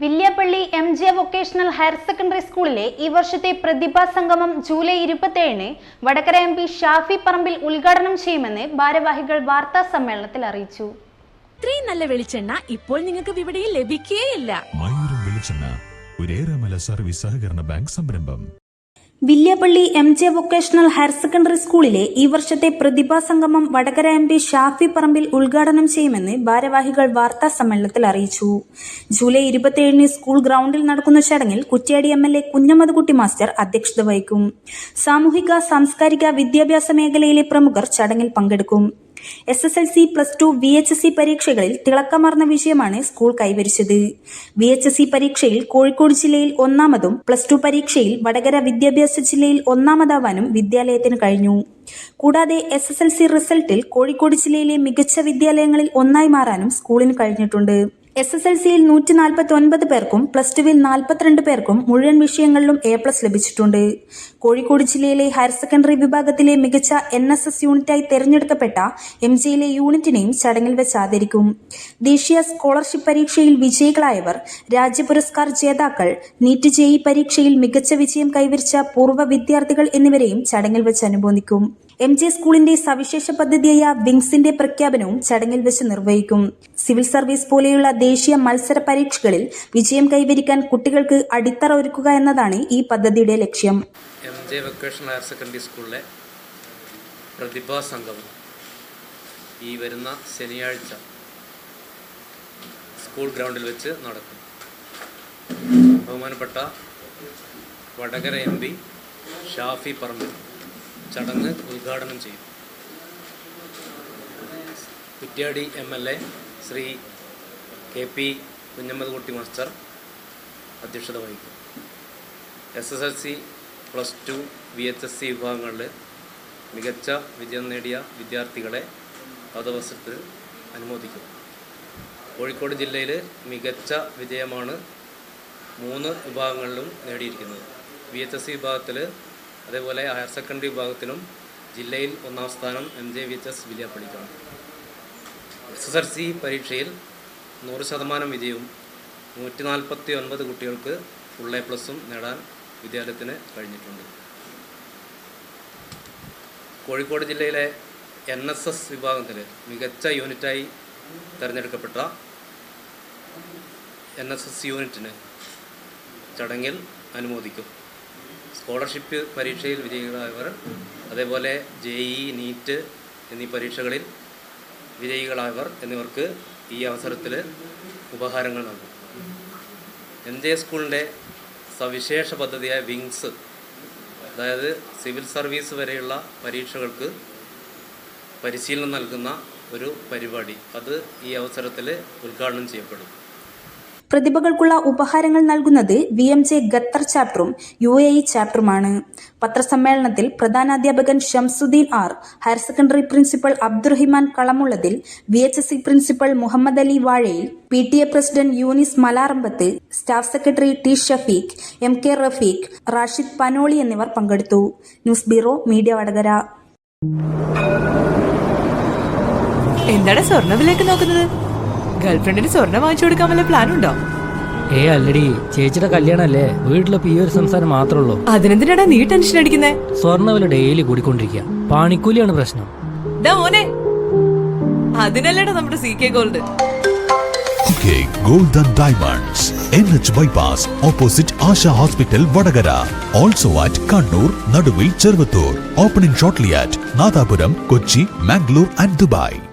Villiappally M J vocational higher secondary സ്കൂളിലെ ഈ വർഷത്തെ പ്രതിഭാ സംഗമം ജൂലൈ ഇരുപത്തിയേഴിന് വടകര എം പി ഷാഫി പറമ്പിൽ ഉദ്ഘാടനം ചെയ്യുമെന്ന് ഭാരവാഹികൾ വാർത്താ സമ്മേളനത്തിൽ അറിയിച്ചു. ഇത്രയും നല്ല വെളിച്ചെണ്ണ ഇപ്പോൾ നിങ്ങൾക്ക് വിപണിയിൽ ലഭിക്കുകയില്ല മയൂരം വെളിച്ചെണ്ണ ഒരേറെമല സർവീസ് സഹകരണ ബാങ്ക് സംരംഭം. Villiappally M J vocational higher secondary സ്കൂളിലെ ഈ വർഷത്തെ പ്രതിഭാ സംഗമം വടകര എം പി ഷാഫി പറമ്പിൽ ഉദ്ഘാടനം ചെയ്യുമെന്ന് ഭാരവാഹികൾ വാർത്താ സമ്മേളനത്തിൽ അറിയിച്ചു. ജൂലൈ ഇരുപത്തിയേഴിന് സ്കൂൾ ഗ്രൗണ്ടിൽ നടക്കുന്ന ചടങ്ങിൽ Kuttiadi M L A Kunhammadkutty master അധ്യക്ഷത വഹിക്കും. സാമൂഹിക സാംസ്കാരിക വിദ്യാഭ്യാസ മേഖലയിലെ പ്രമുഖർ ചടങ്ങിൽ പങ്കെടുക്കും. S S L C plus two V H S C പരീക്ഷകളിൽ തിളക്കമാർന്ന വിഷയമാണ് സ്കൂൾ കൈവരിച്ചത്. വി എച്ച് എസ് സി പരീക്ഷയിൽ കോഴിക്കോട് ജില്ലയിൽ ഒന്നാമതും പ്ലസ് ടു പരീക്ഷയിൽ വടകര വിദ്യാഭ്യാസ ജില്ലയിൽ ഒന്നാമതാവാനും വിദ്യാലയത്തിന് കഴിഞ്ഞു. കൂടാതെ എസ് എസ് എൽ സി റിസൾട്ടിൽ കോഴിക്കോട് ജില്ലയിലെ മികച്ച വിദ്യാലയങ്ങളിൽ ഒന്നായി മാറാനും സ്കൂളിന് കഴിഞ്ഞിട്ടുണ്ട്. എസ് എസ് എൽ സിയിൽ നൂറ്റി നാൽപ്പത്തി ഒൻപത് പേർക്കും പ്ലസ് ടുവിൽ നാൽപ്പത്തിരണ്ട് പേർക്കും മുഴുവൻ വിഷയങ്ങളിലും എ പ്ലസ് ലഭിച്ചിട്ടുണ്ട്. കോഴിക്കോട് ജില്ലയിലെ ഹയർ സെക്കൻഡറി വിഭാഗത്തിലെ മികച്ച എൻ എസ് എസ് യൂണിറ്റായി തെരഞ്ഞെടുക്കപ്പെട്ട എം ജിയിലെ യൂണിറ്റിനെയും ചടങ്ങിൽ വെച്ച് ആദരിക്കും. ദേശീയ സ്കോളർഷിപ്പ് പരീക്ഷയിൽ വിജയികളായവർ രാജ്യ പുരസ്കാർ ജേതാക്കൾ നീറ്റ് ജെഇ പരീക്ഷയിൽ മികച്ച വിജയം കൈവരിച്ച പൂർവ വിദ്യാർത്ഥികൾ എന്നിവരെയും ചടങ്ങിൽ വെച്ച് അനുമോദിക്കും. എം ജെ സ്കൂളിന്റെ സവിശേഷ പദ്ധതിയായ വിങ്സിന്റെ പ്രഖ്യാപനവും ചടങ്ങിൽ വെച്ച് നിർവഹിക്കും. സിവിൽ സർവീസ് പോലെയുള്ള ദേശീയ മത്സര പരീക്ഷകളിൽ വിജയം കൈവരിക്കാൻ കുട്ടികൾക്ക് അടിത്തറ ഒരുക്കുക എന്നതാണ് ഈ പദ്ധതിയുടെ ലക്ഷ്യം. M J vocational higher secondary സ്കൂളിലെ പ്രതിഭാ സംഗമം ഈ വരുന്ന ശനിയാഴ്ച സ്കൂൾ ഗ്രൗണ്ടിൽ വെച്ച് നടക്കും. ബഹുമാനപ്പെട്ട വടകര എം പി ഷാഫി പറമ്പിൽ. ചടങ്ങ് ഉദ്ഘാടനം ചെയ്യും. Kuttiadi M L A Shri K P Kunhammadkutty master അധ്യക്ഷത വഹിക്കും. S S L C plus two V H S C വിഭാഗങ്ങളിൽ മികച്ച വിജയം നേടിയ വിദ്യാർത്ഥികളെ അവസരത്തിൽ അനുമോദിക്കും. കോഴിക്കോട് ജില്ലയിൽ മികച്ച വിജയമാണ് മൂന്ന് വിഭാഗങ്ങളിലും നേടിയിരിക്കുന്നത്. വി എച്ച് എസ് സി വിഭാഗത്തിൽ അതേപോലെ ഹയർ സെക്കൻഡറി വിഭാഗത്തിലും ജില്ലയിൽ ഒന്നാം സ്ഥാനം M J V H S വില്യാപ്പള്ളിക്കാണ്. S S L C പരീക്ഷയിൽ നൂറ് ശതമാനം വിജയവും നൂറ്റി നാൽപ്പത്തി ഒൻപത് കുട്ടികൾക്ക് ഫുൾ എ പ്ലസും നേടാൻ വിദ്യാലയത്തിന് കഴിഞ്ഞിട്ടുണ്ട്. കോഴിക്കോട് ജില്ലയിലെ എൻ എസ് എസ് വിഭാഗത്തിൽ മികച്ച യൂണിറ്റായി തിരഞ്ഞെടുക്കപ്പെട്ട എൻ എസ് എസ് യൂണിറ്റിന് ചടങ്ങിൽ അനുമോദിക്കും. സ്കോളർഷിപ്പ് പരീക്ഷയിൽ വിജയികളായവർ അതേപോലെ ജെ ഇ നീറ്റ് എന്നീ പരീക്ഷകളിൽ വിജയികളായവർ എന്നിവർക്ക് ഈ അവസരത്തിൽ ഉപഹാരങ്ങൾ നൽകും. എം ജെ സ്കൂളിന്റെ സവിശേഷ പദ്ധതിയായ വിങ്സ് അതായത് സിവിൽ സർവീസ് വരെയുള്ള പരീക്ഷകൾക്ക് പരിശീലനം നൽകുന്ന ഒരു പരിപാടി അത് ഈ അവസരത്തിൽ ഉദ്ഘാടനം ചെയ്യപ്പെടും. പ്രതിഭകൾക്കുള്ള ഉപഹാരങ്ങൾ നൽകുന്നത് വി എം ജെ ഖത്തർ ചാപ്റ്ററും യു എ ഇ ചാപ്റ്ററുമാണ്. പത്രസമ്മേളനത്തിൽ പ്രധാനാധ്യാപകൻ Shamsuddin R higher secondary principal Abdurahiman Kalamullathil V H S C principal Muhammad Ali Vazhayil P T A president Younis Malarambath staff secretary T Shafeeq M K Rafeeq Rashid Panoli എന്നിവർ പങ്കെടുത്തു. News bureau media Vadakara. എന്താണ് സ്വർണവിലേക്ക് നോക്കുന്നത്? ഗേൾഫ്രണ്ടിന് സ്വർണം വാങ്ങിച്ചു കൊടുക്കാൻ വല്ല plan ഉണ്ടോ ഏ അല്ലടി. ചേച്ചിയുടെ കല്യാണല്ലേ? വീട്ടിലിപ്പോ ഈ ഒരു സംസാരം മാത്രമേ ഉള്ളൂ അതിനെന്തിനാടാ നീ ടെൻഷൻ അടിക്കുന്നേ? സ്വർണ വില ഡെയിലി കൂടിക്കൊണ്ടിരിക്കുക. പാണിക്കൂലിയാണ് പ്രശ്നം. ഡാ മോനെ. അതിനല്ലേടാ നമ്മുടെ C K gold golden diamonds N H bypass opposite Asha hospital Vadakara. Also at Kannur Naduvil Cheruvathur. Opening shortly at Nadapuram Kochi Mangalore and Dubai